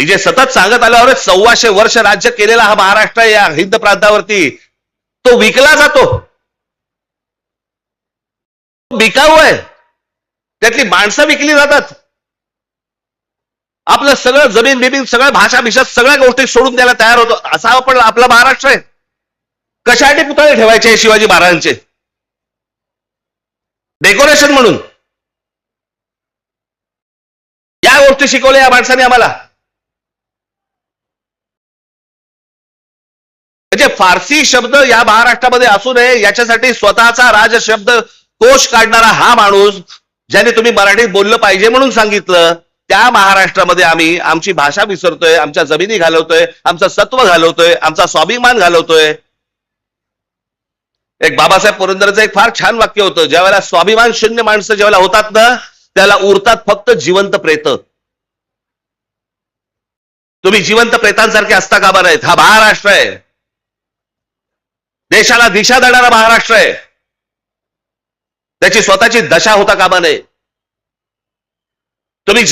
मी जे सतत सांगत आल्यावर सव्वाशे वर्ष राज्य केलेला हा महाराष्ट्र या हिंद प्रांतावरती तो विकला जातो. विकाऊ आहे. त्यातली माणसं विकली जातात. आपलं सगळं जमीन बिमीन सगळं भाषा भिषा सगळ्या गोष्टी सोडून द्यायला तयार होतो. असा आपण आपला महाराष्ट्र आहे. कशासाठी पुतळे ठेवायचे शिवाजी महाराजांचे? डेकोरेशन म्हणून. या गोष्टी शिकवल्या या माणसाने आम्हाला. म्हणजे फारसी शब्द या महाराष्ट्रामध्ये असू नये याच्यासाठी स्वतःचा राज शब्द कोश काढणारा हा माणूस ज्याने तुम्ही मराठीत बोललं पाहिजे म्हणून सांगितलं त्या महाराष्ट्रामध्ये आम्ही आमची भाषा विसरतोय आमच्या जमिनी घालवतोय आमचं सत्व घालवतोय आमचा स्वाभिमान घालवतोय. एक बाबासाहेब पुरंदरचं एक फार छान वाक्य होतं ज्या वेळेला स्वाभिमान शून्य माणसं ज्यावेळेला होतात ना त्याला उरतात फक्त जिवंत प्रेत. तुम्ही जिवंत प्रेतांसारखे असता कामा नाहीत हा महाराष्ट्र आहे. देशाला दिशा देणारा महाराष्ट्र आहे. त्याची स्वतःची दशा होता कामा नये. तुम्ही